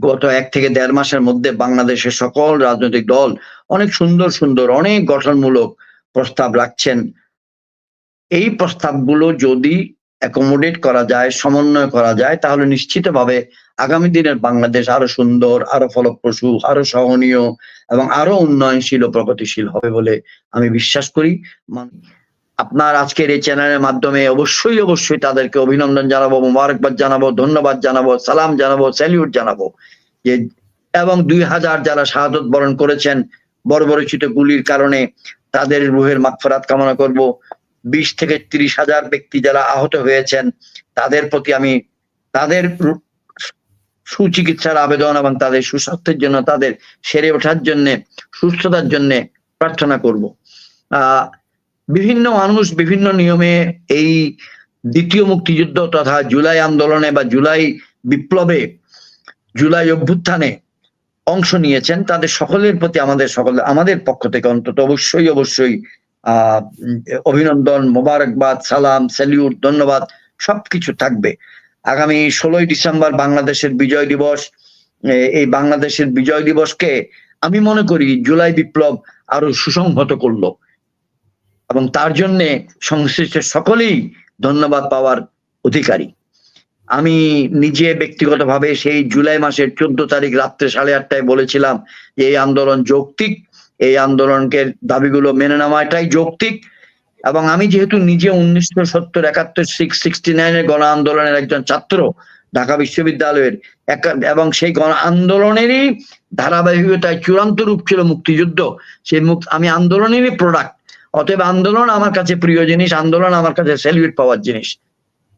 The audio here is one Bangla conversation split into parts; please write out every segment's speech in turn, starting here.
গত এক থেকে দেড় মাসের মধ্যে বাংলাদেশের সকল রাজনৈতিক দল অনেক সুন্দর সুন্দর, অনেক গঠনমূলক প্রস্তাব রাখছেন। এই প্রস্তাবগুলো যদি অ্যাকোমোডেট করা যায়, সমন্বয় করা যায়, তাহলে নিশ্চিতভাবে আগামী দিনের বাংলাদেশ আরও সুন্দর, আরও ফলপ্রসূ, আরও সহনীয় এবং আরও উন্নয়নশীল ও প্রগতিশীল হবে বলে আমি বিশ্বাস করি। আপনার আজকের এই চ্যানেলের মাধ্যমে অবশ্যই অবশ্যই তাদেরকে অভিনন্দন জানাব, মোবারকবাদ জানাব, ধন্যবাদ জানাব, সালাম জানাব, স্যালিউট জানাব যে, এবং দুই হাজার যারা শাহাদত বরণ করেছেন, বর্বরচিত গুলির কারণে তাদের রুহের মাগফিরাত কামনা করব। বিশ থেকে তিরিশ হাজার ব্যক্তি যারা আহত হয়েছেন, তাদের প্রতি আমি তাদের সুচিকিৎসার আবেদন এবং তাদের সুস্বাস্থ্যের জন্য, তাদের সেরে ওঠার জন্য, সুস্থতার জন্য প্রার্থনা করব। আহ বিভিন্ন মানুষ বিভিন্ন নিয়মে এই দ্বিতীয় মুক্তিযুদ্ধ তথা জুলাই আন্দোলনে বা জুলাই বিপ্লবে, জুলাই অভ্যুত্থানে অংশ নিয়েছেন। তাদের সকলের প্রতি আমাদের সকল, আমাদের পক্ষ থেকে অন্তত অবশ্যই অবশ্যই আহ অভিনন্দন, মোবারকবাদ, সালাম, স্যালিউট, ধন্যবাদ, সবকিছু থাকবে। আগামী ষোলোই ডিসেম্বর বাংলাদেশের বিজয় দিবস। এই বাংলাদেশের বিজয় দিবসকে আমি মনে করি জুলাই বিপ্লব আরও সুসংহত করল। এবং তার জন্য সংশ্লিষ্ট সকলেই ধন্যবাদ পাওয়ার অধিকারী। আমি নিজে ব্যক্তিগতভাবে সেই জুলাই মাসের চোদ্দ তারিখ রাত্রে সাড়ে আটটায় বলেছিলাম যে এই আন্দোলন যৌক্তিক, এই আন্দোলনকে দাবিগুলো মেনে নেওয়াটাই যৌক্তিক এবং আমি যেহেতু নিজে উনিশশো সত্তর, একাত্তর, সিক্স, সিক্সটি নাইনের গণ আন্দোলনের একজন ছাত্র ঢাকা বিশ্ববিদ্যালয়ের এবং সেই গণ আন্দোলনেরই ধারাবাহিকতায় চূড়ান্ত রূপ ছিল মুক্তিযুদ্ধ। সেই মুক আমি আন্দোলনেরই প্রোডাক্ট অতএব আন্দোলন আমার কাছে প্রিয় জিনিস, আন্দোলন আমার কাছে সেলিউট পাওয়ার জিনিস।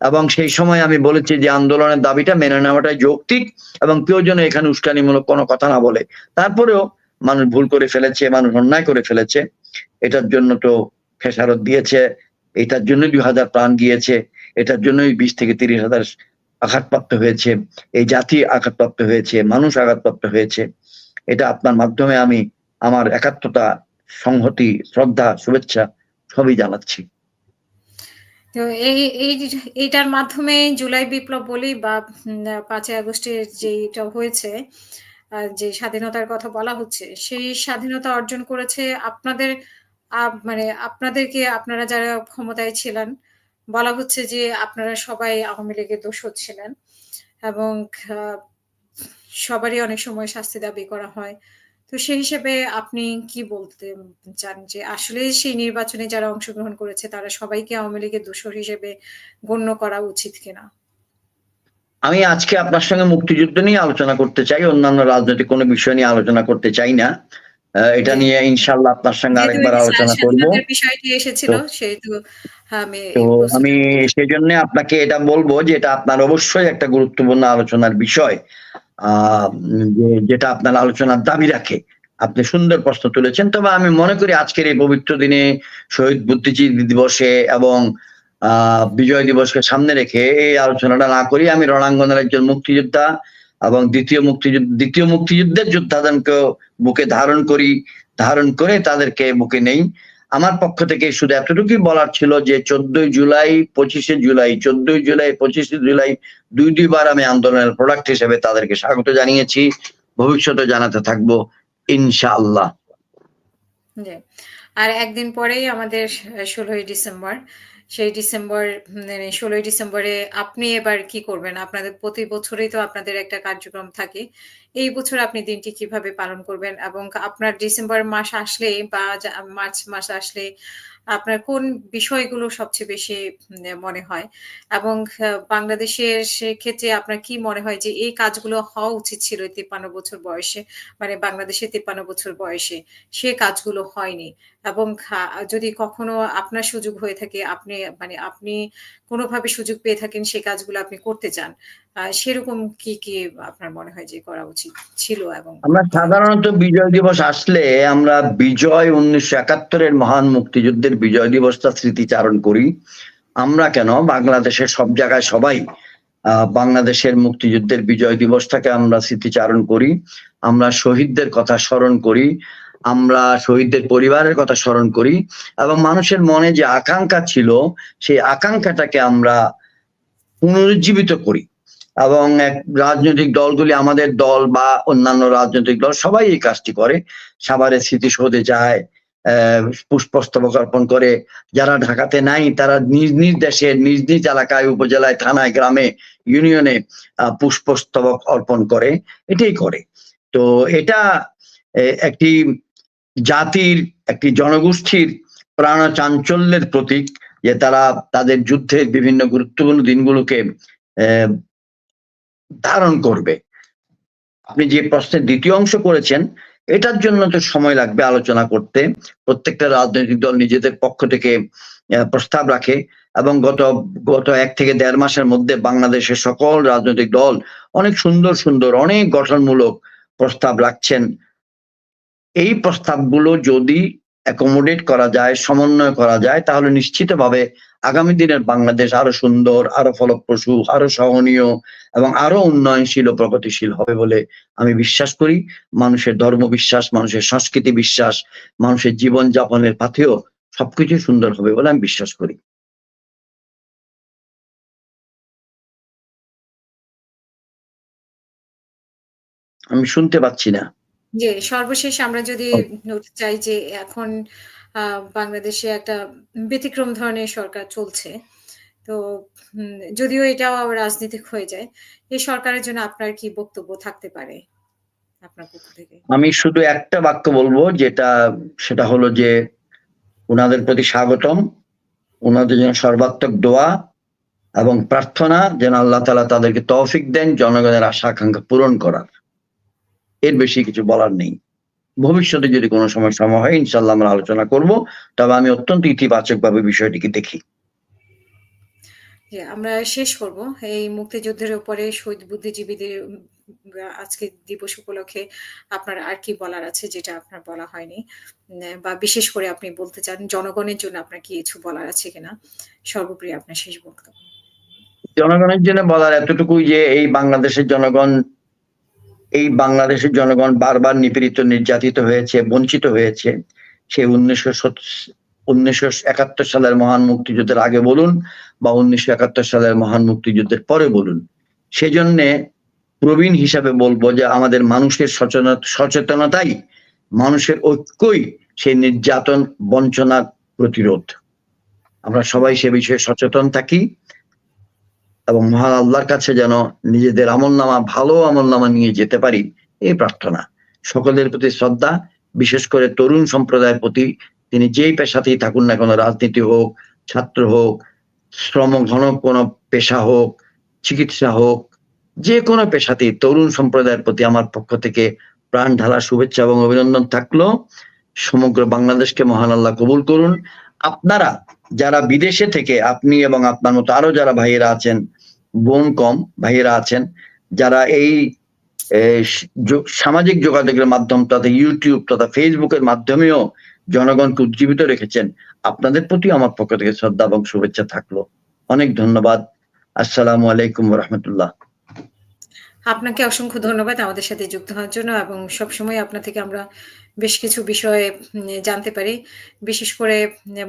এবং সেই সময় আমি বলেছি যে আন্দোলনের দাবিটা মেনে নেওয়াটাই যৌক্তিক এবং কেউ যেন এখানে উস্কানিমূলক কোনো কথা না বলে। তারপরেও মানুষ ভুল করে ফেলেছে, মানুষ অন্যায় করে ফেলেছে। এটার জন্য তো খেসারত দিয়েছে, এটার জন্য দুই হাজার প্রাণ গিয়েছে, এটার জন্যই বিশ থেকে তিরিশ হাজার আঘাতপ্রাপ্ত হয়েছে, এই জাতি আঘাতপ্রাপ্ত হয়েছে, মানুষ আঘাতপ্রাপ্ত হয়েছে। এটা আপনার মাধ্যমে আমি আমার একাত্মতা সংহতি, শ্রদ্ধা, শুভেচ্ছা সবই জানাচ্ছি। এই এই এইটার মাধ্যমে জুলাই বিপ্লব বলি বা পাঁচই আগস্টের যেটা হয়েছে যে স্বাধীনতার কথা বলা হচ্ছে, সেই স্বাধীনতা অর্জন করেছে আপনাদের মানে আপনাদেরকে আপনারা যারা ক্ষমতায় ছিলেন, বলা হচ্ছে যে আপনারা সবাই আওয়ামী লীগের দোষর ছিলেন এবং সবারই অনেক সময় শাস্তি দাবি করা হয়। তো সেই হিসেবে আপনি কি বলতে চান যে আসলে সেই নির্বাচনে যারা অংশগ্রহণ করেছে তারা সবাইকে আওয়ামী লীগের দোষর হিসেবে গণ্য করা উচিত কিনা? আমি আজকে আপনার সঙ্গে মুক্তিযুদ্ধ নিয়ে আলোচনা করতে চাই অন্যান্য রাজনৈতিক কোনো বিষয় নিয়ে আলোচনা করতে চাই না। এটা নিয়ে ইনশাল্লাহ আপনার সঙ্গে আরেকবার আলোচনা করব। বিষয়টি এসেছিল সেহেতু আমি তো আমি সেই জন্য আপনাকে এটা বলব যে এটা আপনার অবশ্যই একটা গুরুত্বপূর্ণ আলোচনার বিষয়। যেটা আপনার আলোচনার দাবি রাখে। আপনি সুন্দর প্রশ্ন তুলেছেন। তবে আমি মনে করি আজকের এই পবিত্র দিনে শহীদ বুদ্ধিজীবী দিবসে এবং বিজয় দিবসকে সামনে রেখে এই আলোচনাটা না করি আমি রণাঙ্গনের একজন মুক্তিযোদ্ধা এবং দ্বিতীয় মুক্তিযুদ্ধ, দ্বিতীয় মুক্তিযুদ্ধের যোদ্ধাদেরকে বুকে ধারণ করি, ধারণ করে তাদেরকে বুকে নেই। আমার পক্ষ থেকে শুধু এতটুকুই বলার ছিল যে চোদ্দই জুলাই, পঁচিশে জুলাই, চোদ্দই জুলাই, পঁচিশে জুলাই দুই দুইবার আমি আন্দোলনের প্রোডাক্ট হিসেবে তাদেরকে স্বাগত জানিয়েছি ভবিষ্যতে জানাতে থাকব, ইনশাআল্লাহ। আর একদিন পরেই আমাদের ষোলোই ডিসেম্বর। সেই ডিসেম্বর মানে ষোলোই ডিসেম্বরে আপনি এবার কি করবেন? আপনাদের প্রতি বছরেই তো আপনাদের একটা কার্যক্রম থাকে। এই বছর আপনি দিনটি কীভাবে পালন করবেন এবং আপনার ডিসেম্বর মাস আসলে বা মার্চ মাস আসলে আপনার কোন বিষয়গুলো সবচেয়ে বেশি মনে হয়? এবং বাংলাদেশের ক্ষেত্রে আপনার কি মনে হয় যে এই কাজগুলো হওয়া উচিত ছিল তিপ্পান্ন বছর বয়সে? মানে বাংলাদেশে তিপ্পান্ন বছর বয়সে সে কাজগুলো হয়নি। এবং যদি কখনো আপনার সুযোগ হয়ে থাকে, আপনি মানে আপনি কোনোভাবে সুযোগ পেয়ে থাকেন সে কাজগুলো আপনি করতে চান সেরকম কি কি আপনার মনে হয় যে করা উচিত ছিল এবং আমরা সাধারণত বিজয় দিবস আসলে আমরা বিজয় উনিশশো একাত্তরের মহান মুক্তিযুদ্ধের বিজয় দিবসটা স্মৃতিচারণ করি। আমরা কেন? বাংলাদেশের সব জায়গায় সবাই বাংলাদেশের মুক্তিযুদ্ধের বিজয় দিবসটাকে আমরা স্মৃতিচারণ করি। আমরা শহীদদের কথা স্মরণ করি। আমরা শহীদদের পরিবারের কথা স্মরণ করি এবং মানুষের মনে যে আকাঙ্ক্ষা ছিল, সেই আকাঙ্ক্ষাটাকে আমরা পুনরুজ্জীবিত করি। এবং এক রাজনৈতিক দলগুলি, আমাদের দল বা অন্যান্য রাজনৈতিক দল সবাই এই কাজটি করে। সাভারের স্মৃতিসৌধে যায় পুষ্পস্তবক অর্পণ করে। যারা ঢাকাতে নাই, তারা নিজ নিজ দেশে, নিজ নিজ এলাকায়, উপজেলায়, থানায়, গ্রামে, ইউনিয়নে পুষ্পস্তবক অর্পণ করে। এটাই করে। তো এটা একটি জাতির একটি জনগোষ্ঠীর প্রাণ চাঞ্চল্যের প্রতীক, যে তারা তাদের যুদ্ধের বিভিন্ন গুরুত্বপূর্ণ দিনগুলোকে ধারণ করবে। আপনি যে প্রশ্নের দ্বিতীয় অংশ করেছেন, এটার জন্য তো সময় লাগবে আলোচনা করতে। প্রত্যেকটা রাজনৈতিক দল নিজেদের পক্ষ থেকে প্রস্তাব রাখে এবং গত গত এক থেকে দেড় মাসের মধ্যে বাংলাদেশের সকল রাজনৈতিক দল অনেক সুন্দর সুন্দর, অনেক গঠনমূলক প্রস্তাব রাখছেন। এই প্রস্তাবগুলো যদি অ্যাকোমোডেট করা যায়, সমন্বয় করা যায়, তাহলে নিশ্চিতভাবে আগামী দিনের বাংলাদেশ আরও সুন্দর, আরও ফলপ্রসূ, আরও সহনীয় এবং আরও উন্নয়নশীল ও প্রগতিশীল হবে বলে আমি বিশ্বাস করি। মানুষের ধর্ম বিশ্বাস, মানুষের সংস্কৃতি বিশ্বাস, মানুষের জীবন যাপনের পাথেও সবকিছু সুন্দর হবে বলে আমি বিশ্বাস করি। আমি শুনতে পাচ্ছি না। জি, সর্বশেষ আমরা যদি নোট চাই যে এখন বাংলাদেশে একটা ব্যতিক্রম ধরনের সরকার চলছে। তো যদিও এটাও আবার রাজনীতিক হয়ে যায়। এই সরকারের জন্য আপনার কি বক্তব্য থাকতে পারে? আপনার পক্ষ থেকে? আমি শুধু একটা বাক্য বলব যেটা সেটা হলো যে উনাদের প্রতি স্বাগতম উনাদের জন্য সর্বাত্মক দোয়া এবং প্রার্থনা যেন আল্লাহ তালা তাদেরকে তৌফিক দেন জনগণের আশা আকাঙ্ক্ষা পূরণ করার এর বেশি কিছু বলার নেই ভবিষ্যতে যদি কোনো সময় সময় হয় ইনশাল্লাহ আমরা আলোচনা করব তবে আমি অত্যন্ত ইতিবাচক ভাবে বিষয়টিকে দেখি আমরা শেষ করব। এই মুক্তিযুদ্ধের উপরে শহীদ বুদ্ধিজীবীদের আজকে দিবস উপলক্ষে আপনার আর কি বলার আছে যেটা আপনার বলা হয়নি? বা বিশেষ করে আপনি বলতে চান জনগণের জন্য আপনার কি কিছু বলার আছে কিনা? সর্বোপরি আপনার শেষ বক্তব্য। জনগণের জন্য বলার এতটুকুই যে এই বাংলাদেশের জনগণ এই বাংলাদেশের জনগণ বারবার নিপীড়িত, নির্যাতিত হয়েছে, বঞ্চিত হয়েছে। সে উনিশশো উনিশশো একাত্তর সালের মহান মুক্তিযুদ্ধের আগে বলুন বা উনিশশো একাত্তর সালের মহান মুক্তিযুদ্ধের পরে বলুন। সেজন্যে প্রবীণ হিসাবে বলব যে আমাদের মানুষের সচেতন সচেতনতাই মানুষের ঐক্যই সেই নির্যাতন বঞ্চনার প্রতিরোধ। আমরা সবাই সে বিষয়ে সচেতন থাকি। এবং মহান আল্লাহর কাছে যেন নিজেদের আমল নামা ভালো আমল নামা নিয়ে যেতে পারি, এই প্রার্থনা। সকলের প্রতি শ্রদ্ধা, বিশেষ করে তরুণ সম্প্রদায়ের প্রতি। তিনি যেই পেশাতেই থাকুন না কোনো, রাজনীতি হোক, ছাত্র হোক, শ্রম ঘন কোনো পেশা হোক, চিকিৎসা হোক, যে কোনো পেশাতেই তরুণ সম্প্রদায়ের প্রতি আমার পক্ষ থেকে প্রাণ ঢালা শুভেচ্ছা এবং অভিনন্দন থাকল। সমগ্র বাংলাদেশকে মহান আল্লাহ কবুল করুন। আপনারা, যারা বিদেশে থেকে, আপনি এবং আপনার মতো আরও যারা ভাইয়েরা আছেন বোন কম, ভাইয়েরা আছেন, যারা এই সামাজিক যোগাযোগের মাধ্যম তথা ইউটিউব তথা ফেসবুকের মাধ্যমেও জনগণকে উজ্জীবিত রেখেছেন, আপনাদের প্রতি আমার পক্ষ থেকে শ্রদ্ধা এবং শুভেচ্ছা থাকল। অনেক ধন্যবাদ। আসসালামু আলাইকুম রহমতুল্লাহ আপনাকে অসংখ্য ধন্যবাদ আমাদের সাথে যুক্ত হওয়ার জন্য এবং সবসময় আপনার থেকে আমরা বেশ কিছু বিষয়ে জানতে পারি। বিশেষ করে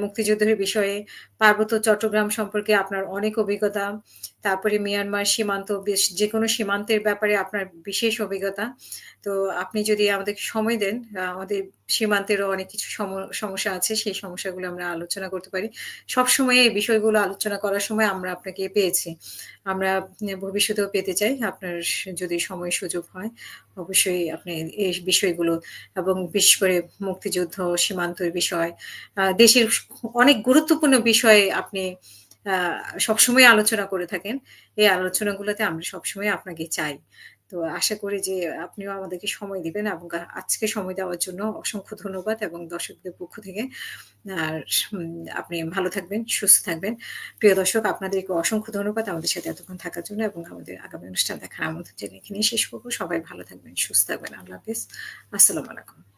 মুক্তিযুদ্ধের বিষয়ে পার্বত্য চট্টগ্রাম সম্পর্কে আপনার অনেক অভিজ্ঞতা। তারপরে মিয়ানমার সীমান্ত বেশ যেকোনো সীমান্তের ব্যাপারে আপনার বিশেষ অভিজ্ঞতা। তো আপনি যদি আমাদেরকে সময় দেন, আমাদের সীমান্তেরও অনেক কিছু সম সমস্যা আছে। সেই সমস্যাগুলো আমরা আলোচনা করতে পারি। সবসময় এই বিষয়গুলো আলোচনা করার সময় আমরা আপনাকে পেয়েছি। আমরা ভবিষ্যতেও পেতে চাই। আপনার যদি সময় সুযোগ হয়, অবশ্যই আপনি এই বিষয়গুলো এবং বিশেষ করে মুক্তিযুদ্ধ, সীমান্তের বিষয়, দেশের অনেক গুরুত্বপূর্ণ বিষয়ে আপনি আ সবসময় আলোচনা করে থাকেন। এই আলোচনাগুলোতে আমরা সবসময় আপনাকে চাই। তো আশা করি যে আপনিও আমাদেরকে সময় দিবেন এবং আজকে সময় দেওয়ার জন্য অসংখ্য ধন্যবাদ এবং দর্শকদের পক্ষ থেকে। আর আপনি ভালো থাকবেন, সুস্থ থাকবেন। প্রিয় দর্শক আপনাদেরকে অসংখ্য ধন্যবাদ আমাদের সাথে এতক্ষণ থাকার জন্য এবং আমাদের আগামী অনুষ্ঠান দেখার আমন্ত্রণ জানিয়ে এখানেই শেষ করব। সবাই ভালো থাকবেন, সুস্থ থাকবেন। আল্লাহ হাফিজ আসসালামু আলাইকুম।